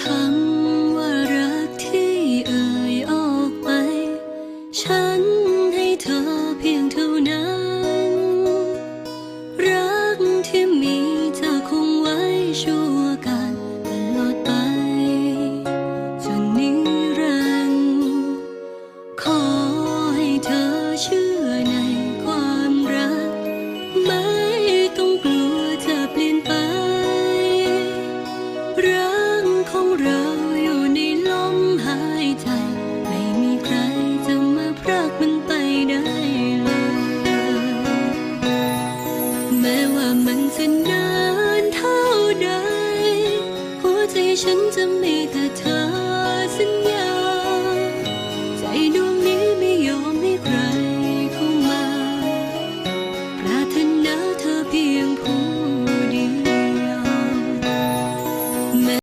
คำว่ารักที่เอ่ยออกไป ฉัน มันจะนานเท่าใดหัวใจฉันจะมีแต่เธอ